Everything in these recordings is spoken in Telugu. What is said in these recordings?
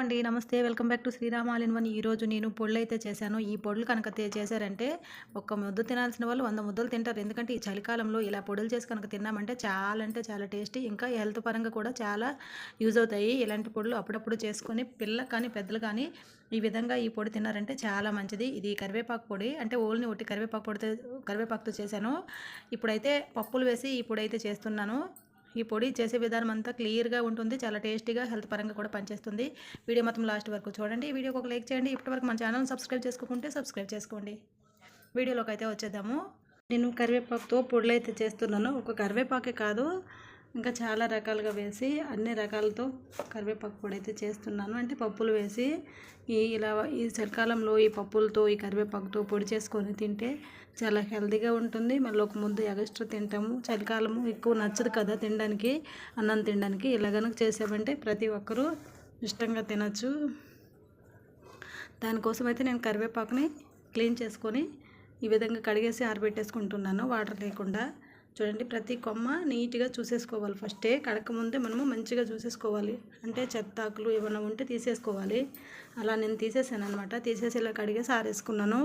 అండి. నమస్తే. Welcome back to Sriram all in one ఈరోజు నేను పొడులు అయితే చేశాను. ఈ పొడులు కనుక చేశారంటే ఒక్క ముద్ద తినాల్సిన వాళ్ళు వంద ముద్దలు తింటారు. ఎందుకంటే ఈ చలికాలంలో ఇలా పొడులు చేసి కనుక తిన్నామంటే చాలా అంటే చాలా టేస్టీ ఇంకా హెల్త్ పరంగా కూడా చాలా యూజ్ అవుతాయి. ఇలాంటి పొడులు అప్పుడప్పుడు చేసుకొని పిల్ల కానీ పెద్దలు కానీ ఈ విధంగా ఈ పొడి తిన్నారంటే చాలా మంచిది. ఇది కరివేపాకు పొడి అంటే ఓన్లీ ఒట్టి కరివేపాకు పొడితో కరివేపాకుతో చేశాను. ఇప్పుడైతే పప్పులు వేసి ఈ పొడి అయితే చేస్తున్నాను. ఈ పొడి చేసే విధానం అంతా క్లియర్గా ఉంటుంది. చాలా టేస్టీగా హెల్త్ పరంగా కూడా పనిచేస్తుంది. వీడియో మొత్తం లాస్ట్ వరకు చూడండి. ఈ వీడియోకి ఒక లైక్ చేయండి. ఇప్పటివరకు మన ఛానల్ సబ్స్క్రైబ్ చేసుకుంటే సబ్స్క్రైబ్ చేసుకోండి. వీడియోలోకి అయితే వచ్చేద్దాము. నేను కరివేపాకుతో పొడులు అయితే చేస్తున్నాను. ఒక కరివేపాకే కాదు ఇంకా చాలా రకాలుగా వేసి అన్ని రకాలతో కరివేపాకు పొడి అయితే చేస్తున్నాను. అంటే పప్పులు వేసి ఈ ఇలా ఈ చలికాలంలో ఈ పప్పులతో ఈ కరివేపాకుతో పొడి చేసుకొని తింటే చాలా హెల్తీగా ఉంటుంది. మళ్ళీ ఒక ముద్ద ఎగస్ట్రా తింటాము. చలికాలము ఎక్కువ నచ్చదు కదా తినడానికి అన్నం తినడానికి. ఇలా కనుక చేసామంటే ప్రతి ఒక్కరూ ఇష్టంగా తినచ్చు. దానికోసం అయితే నేను కరివేపాకుని క్లీన్ చేసుకొని ఈ విధంగా కడిగేసి ఆరబెట్టేసుకుంటున్నాను. వాటర్ లేకుండా. చూడండి ప్రతి కొమ్మ నీట్గా చూసేసుకోవాలి ఫస్టే. కడక ముందే మనము మంచిగా చూసేసుకోవాలి. అంటే చెత్తాకులు ఏమైనా ఉంటే తీసేసుకోవాలి. అలా నేను తీసేసాను అనమాట తీసేసి ఇలా కడిగేసి ఆరేసుకున్నాను.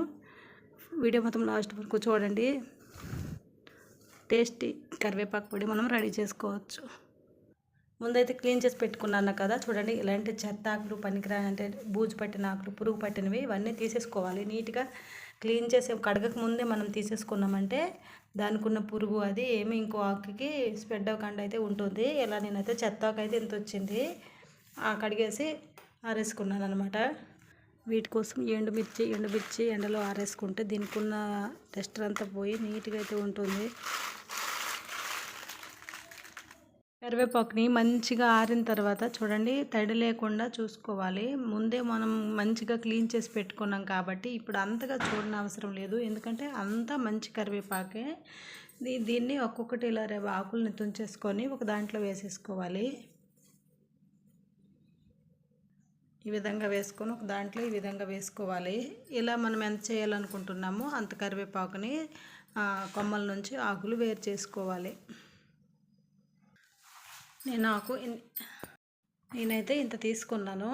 వీడియో మొత్తం లాస్ట్ వరకు చూడండి. టేస్టీ కరివేపాకు పొడి మనం రెడీ చేసుకోవచ్చు. ముందైతే క్లీన్ చేసి పెట్టుకున్నాను కదా చూడండి ఇలాంటి చెత్త ఆకులు పనికిరా అంటే బూజు పట్టిన ఆకులు పురుగు పట్టినవి ఇవన్నీ తీసేసుకోవాలి. నీట్గా క్లీన్ చేసే కడగక ముందే మనం తీసేసుకున్నామంటే దానికి ఉన్న పురుగు అది ఏమి ఇంకో ఆకుకి స్ప్రెడ్ అవ్వకుండా అయితే ఉంటుంది. ఇలా నేనైతే చెత్త ఆకు అయితే ఇంత వచ్చింది. ఆ కడిగేసి ఆరేసుకున్నాను అనమాట వీటి కోసం ఎండుమిర్చి ఎండుమిర్చి ఎండలో ఆరేసుకుంటే దీనికి ఉన్న టెస్టర్ అంతా పోయి నీట్గా అయితే ఉంటుంది. కరివేపాకుని మంచిగా ఆరిన తర్వాత చూడండి తడి లేకుండా చూసుకోవాలి. ముందే మనం మంచిగా క్లీన్ చేసి పెట్టుకున్నాం కాబట్టి ఇప్పుడు అంతగా చూడని అవసరం లేదు. ఎందుకంటే అంతా మంచి కరివేపాకే. దీన్ని ఒక్కొక్కటి ఇలా రేపు ఆకుల్ని తుంచేసుకొని ఒక దాంట్లో వేసేసుకోవాలి. ఈ విధంగా వేసుకొని ఒక దాంట్లో ఈ విధంగా వేసుకోవాలి. ఇలా మనం ఎంత చేయాలనుకుంటున్నామో అంత కరివేపాకుని కొమ్మల నుంచి ఆకులు వేరు చేసుకోవాలి. నేను ఆకు నేనైతే ఇంత తీసుకున్నాను.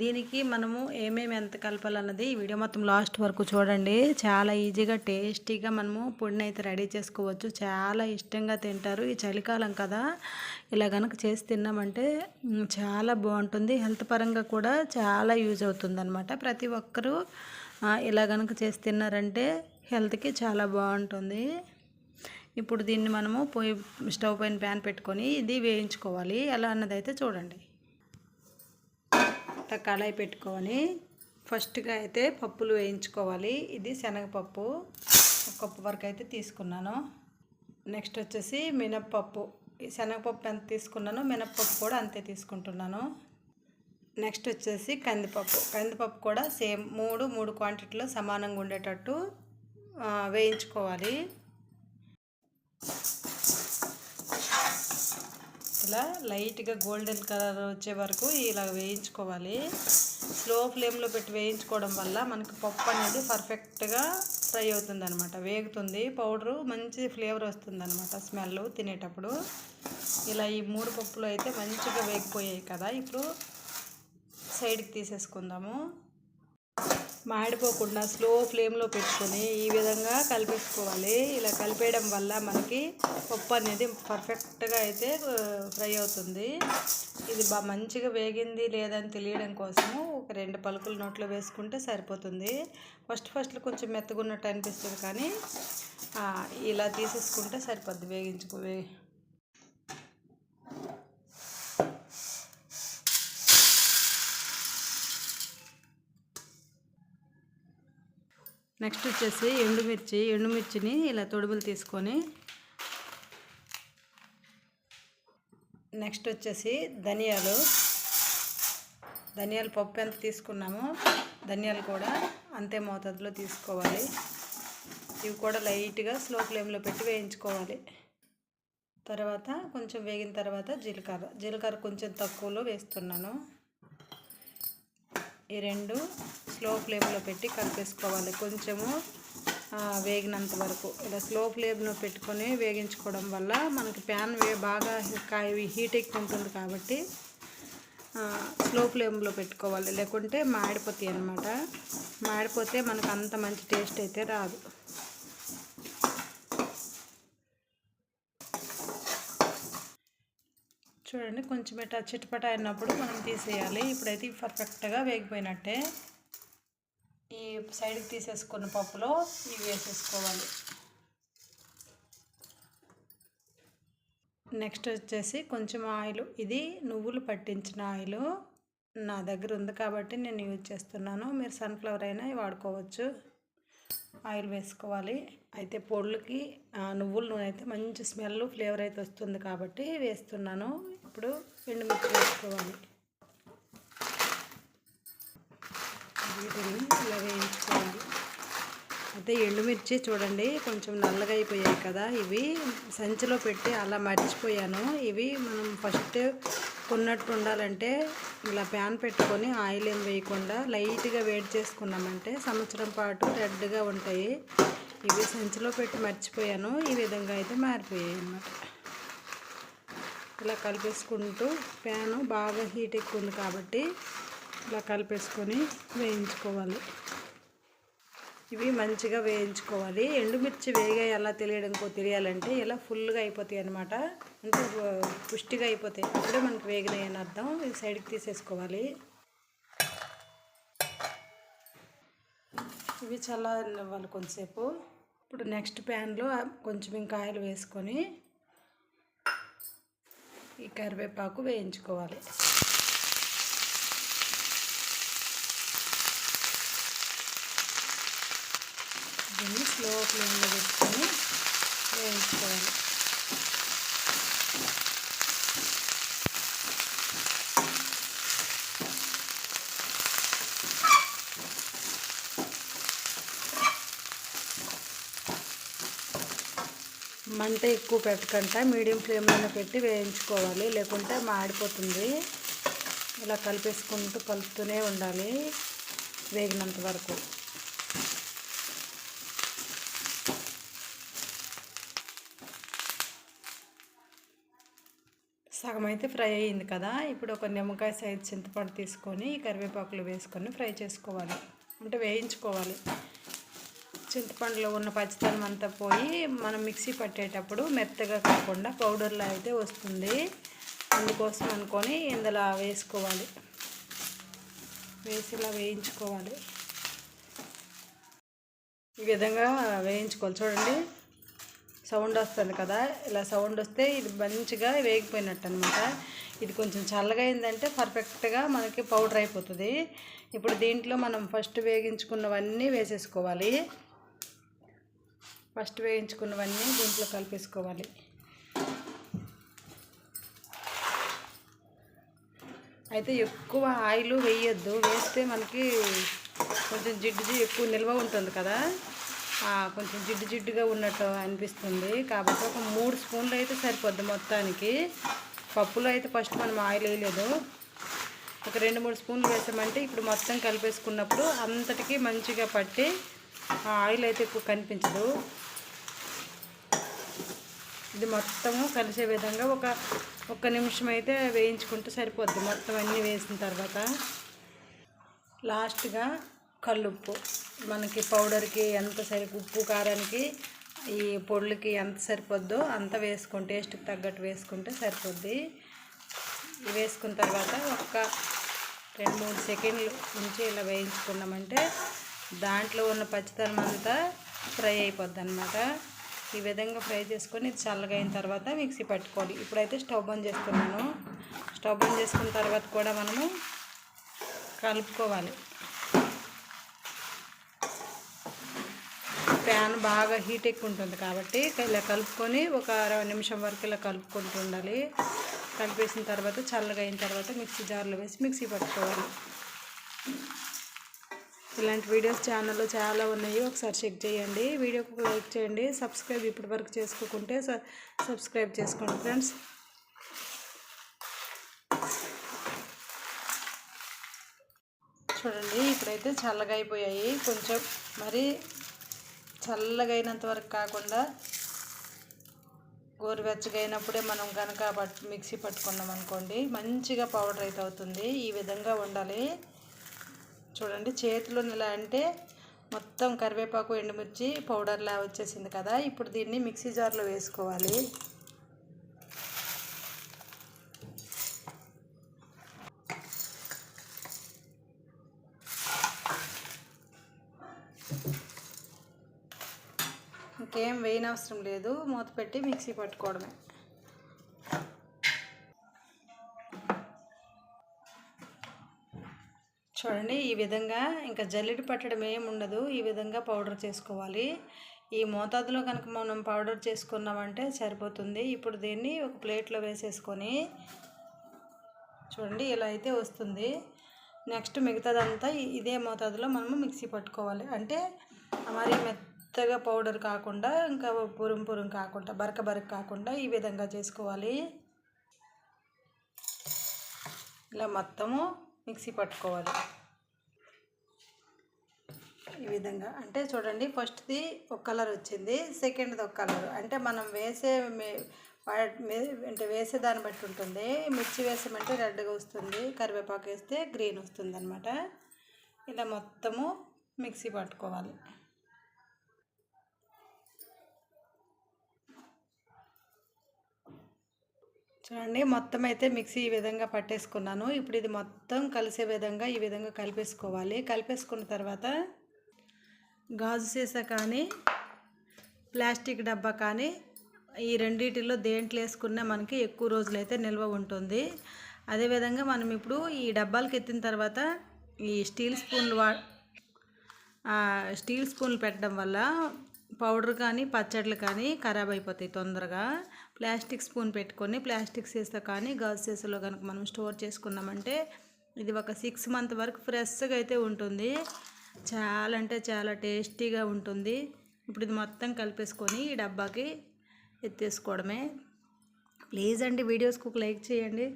దీనికి మనము ఏమేమి ఎంత కలపాలన్నది ఈ వీడియో మొత్తం లాస్ట్ వరకు చూడండి. చాలా ఈజీగా టేస్టీగా మనము పొడిని అయితే రెడీ చేసుకోవచ్చు. చాలా ఇష్టంగా తింటారు. ఈ చలికాలం కదా ఇలా కనుక చేసి తిన్నామంటే చాలా బాగుంటుంది. హెల్త్ పరంగా కూడా చాలా యూజ్ అవుతుందన్నమాట. ప్రతి ఒక్కరూ ఇలా కనుక చేసి తిన్నారంటే హెల్త్కి చాలా బాగుంటుంది. ఇప్పుడు దీన్ని మనము పొయ్యి స్టవ్ పైన ప్యాన్ పెట్టుకొని ఇది వేయించుకోవాలి. ఎలా అన్నదైతే చూడండి. ఇట్లా కళాయి పెట్టుకొని ఫస్ట్గా అయితే పప్పులు వేయించుకోవాలి. ఇది శనగపప్పు. ఒక కప్పు వరకు అయితే తీసుకున్నాను. నెక్స్ట్ వచ్చేసి మినప్పప్పు. ఈ శనగపప్పు ఎంత తీసుకున్నానో మినప్పప్పు కూడా అంతే తీసుకుంటున్నాను. నెక్స్ట్ వచ్చేసి కందిపప్పు. కందిపప్పు కూడా సేమ్ మూడు మూడు క్వాంటిటీలో సమానంగా ఉండేటట్టు వేయించుకోవాలి. ఇలా లైట్గా గోల్డెన్ కలర్ వచ్చే వరకు ఇలా వేయించుకోవాలి. స్లో ఫ్లేమ్లో పెట్టి వేయించుకోవడం వల్ల మనకి పప్పు అనేది పర్ఫెక్ట్గా ఫ్రై అవుతుంది అనమాట వేగుతుంది పౌడరు మంచి ఫ్లేవర్ వస్తుంది అనమాట స్మెల్ తినేటప్పుడు. ఇలా ఈ మూడు పప్పులు అయితే మంచిగా వేగిపోయాయి కదా. ఇప్పుడు సైడ్కి తీసేసుకుందాము. మాడిపోకుండా స్లో ఫ్లేమ్లో పెట్టుకొని ఈ విధంగా కలిపేసుకోవాలి. ఇలా కలిపేయడం వల్ల మనకి పప్పు అనేది పర్ఫెక్ట్గా అయితే ఫ్రై అవుతుంది. ఇది బాగా మంచిగా వేగింది లేదని తెలియడం కోసము ఒక రెండు పలుకులు నోట్లో వేసుకుంటే సరిపోతుంది. ఫస్ట్ ఫస్ట్లో కొంచెం మెత్తగున్నట్టు అనిపిస్తుంది కానీ ఇలా తీసేసుకుంటే సరిపోద్ది. వేగించుకో వే నెక్స్ట్ వచ్చేసి ఎండుమిర్చి ఎండుమిర్చిని ఇలా తొడుగులు తీసుకొని నెక్స్ట్ వచ్చేసి ధనియాలు. ధనియాల పప్పు ఎంత తీసుకున్నామో ధనియాలు కూడా అంతే మోతాదులో తీసుకోవాలి. ఇవి కూడా లైట్గా స్లో ఫ్లేమ్లో పెట్టి వేయించుకోవాలి. తర్వాత కొంచెం వేగిన తర్వాత జీలకర్ర. జీలకర్ర కొంచెం తక్కువలో వేస్తున్నాను. ఈ రెండు స్లో ఫ్లేమ్లో పెట్టి కలిపేసుకోవాలి కొంచెము వేగినంత వరకు. ఇలా స్లో ఫ్లేమ్లో పెట్టుకొని వేగించుకోవడం వల్ల మనకి ప్యాన్ వే బాగా కాయ హీట్ ఎక్కువ ఉంటుంది కాబట్టి స్లో ఫ్లేమ్లో పెట్టుకోవాలి. లేకుంటే మాడిపోతాయి అన్నమాట. మాడిపోతే మనకు అంత మంచి టేస్ట్ అయితే రాదు. చూడండి కొంచెం ఇట్లా చిట్పట అయినప్పుడు మనం తీసేయాలి. ఇప్పుడైతే పర్ఫెక్ట్గా వేగిపోయినట్టే ఈ సైడ్కి తీసేసుకున్న పప్పులో ఇవి వేసేసుకోవాలి. నెక్స్ట్ వచ్చేసి కొంచెం ఆయిల్. ఇది నువ్వులు పట్టించిన ఆయిల్ నా దగ్గర ఉంది కాబట్టి నేను యూజ్ చేస్తున్నాను. మీరు సన్ఫ్లవర్ అయినా వాడుకోవచ్చు. ఆయిల్ వేసుకోవాలి. అయితే పొడులకి నువ్వుల నూనె అయితే మంచి స్మెల్ ఫ్లేవర్ అయితే వస్తుంది కాబట్టి వేస్తున్నాను. ఇప్పుడు ఎండుమిర్చి వేసుకోవాలి. వీటిని ఇలా వేయించుకోవాలి. అయితే ఎండుమిర్చి చూడండి కొంచెం నల్లగా అయిపోయాయి కదా ఇవి. సంచిలో పెట్టి అలా మర్చిపోయాను. ఇవి మనం ఫస్ట్ కొన్నట్టు ఉండాలంటే ఇలా ప్యాన్ పెట్టుకొని ఆయిల్ ఏం వేయకుండా లైట్గా వేడి చేసుకున్నామంటే సంవత్సరం పాటు రెడ్గా ఉంటాయి. ఇవి సంచిలో పెట్టి మర్చిపోయాను. ఈ విధంగా అయితే మారిపోయాయి అన్నమాట. ఇలా కలిపేసుకుంటూ ప్యాను బాగా హీట్ ఎక్కువ ఉంది కాబట్టి ఇలా కలిపేసుకొని వేయించుకోవాలి. ఇవి మంచిగా వేయించుకోవాలి. ఎండుమిర్చి వేగా ఎలా తెలియడంకో తెలియాలంటే ఇలా ఫుల్గా అయిపోతాయి అనమాట అంటే పుష్టిగా అయిపోతాయి. అప్పుడే మనకు వేగినాయి అని అర్థం. ఇది సైడ్కి తీసేసుకోవాలి. ఇవి చల్లారనివ్వాలి కొంతసేపు. ఇప్పుడు నెక్స్ట్ ప్యాన్లో కొంచెం ఇంకా ఆయిల్ వేసుకొని ఈ కరివేపాకు వేయించుకోవాలి. దీన్ని స్లో ఫ్లేమ్లో పెట్టుకొని వేయించుకోవాలి. మంట ఎక్కువ పెట్టకుండా మీడియం ఫ్లేమ్లోనే పెట్టి వేయించుకోవాలి. లేకుంటే మాడిపోతుంది. ఇలా కలిపేసుకుంటూ కలుపుతూనే ఉండాలి వేగినంత వరకు. సగం అయితే ఫ్రై అయ్యింది కదా. ఇప్పుడు ఒక నిమ్మకాయ సైజ్ చింతపండు తీసుకొని కరివేపాకులు వేసుకొని ఫ్రై చేసుకోవాలి. అంటే వేయించుకోవాలి. చింతపండులో ఉన్న పచ్చితనం అంతా పోయి మనం మిక్సీ పట్టేటప్పుడు మెత్తగా కాకుండా పౌడర్లా అయితే వస్తుంది. అందుకోసం అనుకొని ఇందులో వేసుకోవాలి. వేసి ఇలా వేయించుకోవాలి. ఈ విధంగా వేయించుకోవాలి. చూడండి సౌండ్ వస్తుంది కదా? ఇలా సౌండ్ వస్తే ఇది మంచిగా వేగిపోయినట్టు అనమాట ఇది కొంచెం చల్లగా అయిందంటే పర్ఫెక్ట్గా మనకి పౌడర్ అయిపోతుంది. ఇప్పుడు దీంట్లో మనం ఫస్ట్ వేగించుకున్నవన్నీ వేసేసుకోవాలి. ఫస్ట్ వేయించుకున్నవన్నీ దీంట్లో కలిపేసుకోవాలి. అయితే ఎక్కువ ఆయిల్ వేయొద్దు. వేస్తే మనకి కొంచెం జిడ్డు ఎక్కువ నిల్వ ఉంటుంది కదా. కొంచెం జిడ్డు జిడ్డుగా ఉన్నట్టు అనిపిస్తుంది. కాబట్టి ఒక మూడు స్పూన్లు అయితే సరిపోద్ది మొత్తానికి. పప్పులో అయితే ఫస్ట్ మనం ఆయిల్ వేయలేదు. ఒక రెండు మూడు స్పూన్లు వేసామంటే ఇప్పుడు మొత్తం కలిపేసుకున్నప్పుడు అంతటికీ మంచిగా పట్టి ఆయిల్ అయితే ఎక్కువ కనిపించదు. ఇది మొత్తము కలిసే విధంగా ఒక ఒక్క నిమిషం అయితే వేయించుకుంటే సరిపోద్ది. మొత్తం అన్నీ వేసిన తర్వాత లాస్ట్గా కల్లుప్పు. మనకి పౌడర్కి ఎంత సరి ఉప్పు కారానికి ఈ పొడులకి ఎంత సరిపోద్దో అంత వేసుకొని టేస్ట్కి తగ్గట్టు వేసుకుంటే సరిపోద్ది. వేసుకున్న తర్వాత ఒక రెండు మూడు సెకండ్లు ఉంచి ఇలా వేయించుకున్నామంటే దాంట్లో ఉన్న పచ్చితనం అంతా ఫ్రై అయిపోద్ది అనమాట ఈ విధంగా ఫ్రై చేసుకొని చల్లగా అయిన తర్వాత మిక్సీ పట్టుకోవాలి. ఇప్పుడైతే స్టవ్ బంద్ చేస్తున్నాను. స్టవ్ బంద్ చేసుకున్న తర్వాత కూడా మనము కలుపుకోవాలి. ప్యాన్ బాగా హీట్ ఎక్కువ ఉంటుంది కాబట్టి ఇలా కలుపుకొని ఒక అరవై నిమిషం వరకు ఇలా కలుపుకుంటూ ఉండాలి. కలిపేసిన తర్వాత చల్లగా అయిన తర్వాత మిక్సీ జార్లో వేసి మిక్సీ పట్టుకోవాలి. ఇలాంటి వీడియోస్ ఛానల్లో చాలా ఉన్నాయి. ఒకసారి చెక్ చేయండి. వీడియోకి లైక్ చేయండి. సబ్స్క్రైబ్ ఇప్పటి వరకు చేసుకోకుంటే సబ్స్క్రైబ్ చేసుకోండి ఫ్రెండ్స్. చూడండి ఇప్పుడైతే చల్లగా అయిపోయాయి. కొంచెం మరి చల్లగా అయినంత వరకు కాకుండా గోరువెచ్చగా అయినప్పుడే మనం కనుక పట్ మిక్సీ పట్టుకున్నాం అనుకోండి మంచిగా పౌడర్ అయితే అవుతుంది. ఈ విధంగా ఉండాలి చూడండి చేతిలో ఎలా అంటే మొత్తం కరివేపాకు ఎండుమిర్చి పౌడర్లా వచ్చేసింది కదా. ఇప్పుడు దీన్ని మిక్సీ జార్లో వేసుకోవాలి. ఇంకేం వేయనవసరం లేదు. మూత పెట్టి మిక్సీ పట్టుకోవడమే. చూడండి ఈ విధంగా ఇంకా జల్లెడ పట్టడం ఏముండదు ఉండదు. ఈ విధంగా పౌడర్ చేసుకోవాలి. ఈ మోతాదులో కనుక మనం పౌడర్ చేసుకున్నామంటే సరిపోతుంది. ఇప్పుడు దీన్ని ఒక ప్లేట్లో వేసేసుకొని చూడండి ఇలా అయితే వస్తుంది. నెక్స్ట్ మిగతాదంతా ఇదే మోతాదులో మనము మిక్సీ పట్టుకోవాలి. అంటే మరి మెత్తగా పౌడర్ కాకుండా ఇంకా పురుం పురుం కాకుండా బరక బరక కాకుండా ఈ విధంగా చేసుకోవాలి. ఇలా మొత్తము మిక్సీ పట్టుకోవాలి. ఈ విధంగా. అంటే చూడండి ఫస్ట్ది ఒక కలర్ వచ్చింది సెకండ్ది ఒక కలర్. అంటే మనం వేసే అంటే వేసే దాన్ని బట్టి ఉంటుంది. మిర్చి వేసామంటే రెడ్గా వస్తుంది కరివేపాకు వేస్తే గ్రీన్ వస్తుంది అనమాట ఇలా మొత్తము మిక్సీ పట్టుకోవాలి. చూడండి మొత్తం అయితే మిక్సీ ఈ విధంగా పట్టేసుకున్నాను. ఇప్పుడు ఇది మొత్తం కలిసే విధంగా ఈ విధంగా కలిపేసుకోవాలి. కలిపేసుకున్న తర్వాత గాజు సీసా కానీ ప్లాస్టిక్ డబ్బా కానీ ఈ రెండింటిలో దేంట్లో వేసుకున్నా మనకి ఎక్కువ రోజులైతే నిల్వ ఉంటుంది. అదేవిధంగా మనం ఇప్పుడు ఈ డబ్బాలకు ఎత్తిన తర్వాత ఈ స్టీల్ స్పూన్లు వా స్టీల్ స్పూన్లు పెట్టడం వల్ల పౌడర్ కానీ పచ్చళ్ళు కానీ ఖరాబ్ అయిపోతాయి తొందరగా. ప్లాస్టిక్ స్పూన్ పెట్టుకొని ప్లాస్టిక్ సీసా కానీ గాజు సీసాలో కనుక మనం స్టోర్ చేసుకున్నామంటే ఇది ఒక సిక్స్ మంత్ వరకు ఫ్రెష్గా అయితే ఉంటుంది. చాలా అంటే చాలా టేస్టీగా ఉంటుంది. ఇప్పుడు ఇది మొత్తం కలిపేసుకొని ఈ డబ్బాకి ఎత్తేసుకోవడమే. ప్లీజ్ అండి వీడియోస్కి ఒక లైక్ చేయండి.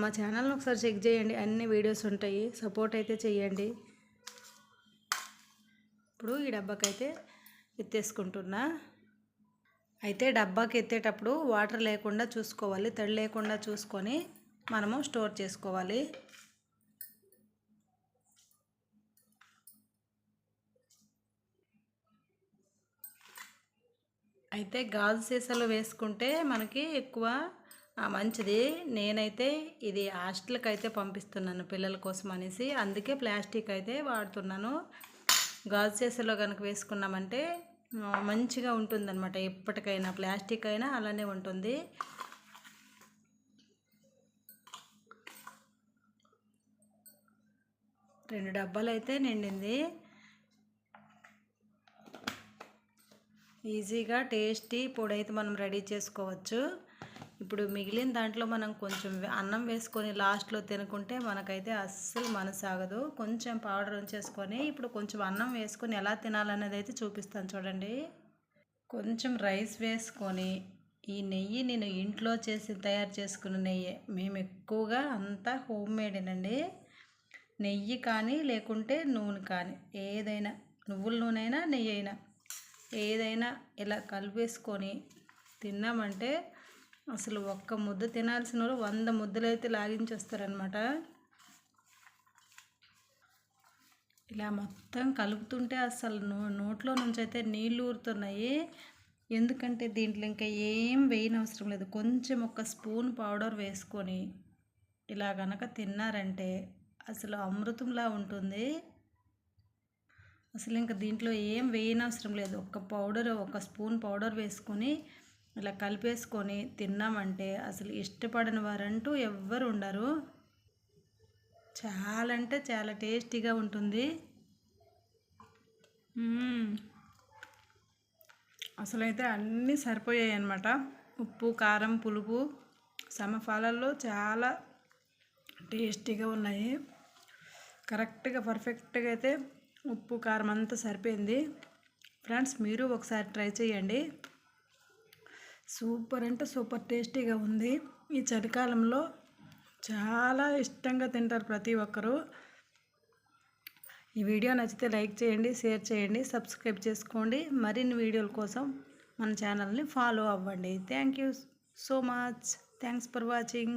మా ఛానల్ని ఒకసారి చెక్ చేయండి. అన్ని వీడియోస్ ఉంటాయి. సపోర్ట్ అయితే చేయండి. ఇప్పుడు ఈ డబ్బాకైతే ఎత్తేసుకుంటున్నా. అయితే డబ్బాకి ఎత్తేటప్పుడు వాటర్ లేకుండా చూసుకోవాలి. తడి లేకుండా చూసుకొని మనము స్టోర్ చేసుకోవాలి. అయితే గాజు సీసాలు వేసుకుంటే మనకి ఎక్కువ మంచిది. నేనైతే ఇది హాస్టల్కి అయితే పంపిస్తున్నాను పిల్లల కోసం అనేసి. అందుకే ప్లాస్టిక్ అయితే వాడుతున్నాను. గాజు సీసాలో కనుక వేసుకున్నామంటే మంచిగా ఉంటుందన్నమాట. ఎప్పటికైనా ప్లాస్టిక్ అయినా అలానే ఉంటుంది. రెండు డబ్బాలు అయితే నిండింది. ఈజీగా టేస్టీ పొడి అయితే మనం రెడీ చేసుకోవచ్చు. ఇప్పుడు మిగిలిన దాంట్లో మనం కొంచెం అన్నం వేసుకొని లాస్ట్లో తినుకుంటే మనకైతే అస్సలు మనసాగదు కొంచెం పౌడర్ ఉంచేసుకొని ఇప్పుడు కొంచెం అన్నం వేసుకొని ఎలా తినాలనేది అయితే చూపిస్తాను చూడండి. కొంచెం రైస్ వేసుకొని ఈ నెయ్యి నేను ఇంట్లో చేసి తయారు చేసుకున్న నెయ్యి. మేము ఎక్కువగా అంతా హోమ్ మేడేనండి నెయ్యి కానీ లేకుంటే నూనె కానీ ఏదైనా నువ్వుల నూనె అయినా నెయ్యి అయినా. ఏదైనా ఇలా కలిపేసుకొని తిన్నామంటే అసలు ఒక్క ముద్ద తినాల్సిన వాళ్ళు వంద ముద్దలు అయితే లాగించేస్తారనమాట ఇలా మొత్తం కలుపుతుంటే అసలు నో నోట్లో నుంచి అయితే నీళ్ళు ఊరుతున్నాయి. ఎందుకంటే దీంట్లో ఇంకా ఏం వేయనవసరం లేదు. కొంచెం ఒక స్పూన్ పౌడర్ వేసుకొని ఇలా కనుక తిన్నారంటే అసలు అమృతంలా ఉంటుంది. అసలు ఇంకా దీంట్లో ఏం వేయనవసరం లేదు. ఒక పౌడర్ ఒక స్పూన్ పౌడర్ వేసుకొని ఇలా కలిపేసుకొని తిన్నామంటే అసలు ఇష్టపడని వారంటూ ఎవ్వరు ఉండరు. చాలా అంటే చాలా టేస్టీగా ఉంటుంది. అసలైతే అన్నీ సరిపోయాయి అనమాట ఉప్పు కారం పులుపు సమఫలాల్లో చాలా టేస్టీగా ఉన్నాయి. కరెక్ట్గా పర్ఫెక్ట్గా అయితే ఉప్పు కారం అంతా సరిపోయింది. ఫ్రెండ్స్ మీరు ఒకసారి ట్రై చేయండి. సూపర్ అంటే సూపర్ టేస్టీగా ఉంది. ఈ చలికాలంలో చాలా ఇష్టంగా తింటారు ప్రతి ఒక్కరూ. ఈ వీడియో నచ్చితే లైక్ చేయండి షేర్ చేయండి సబ్స్క్రైబ్ చేసుకోండి. మరిన్ని వీడియోల కోసం మన ఛానల్ని ఫాలో అవ్వండి. Thank you so much. Thanks for watching.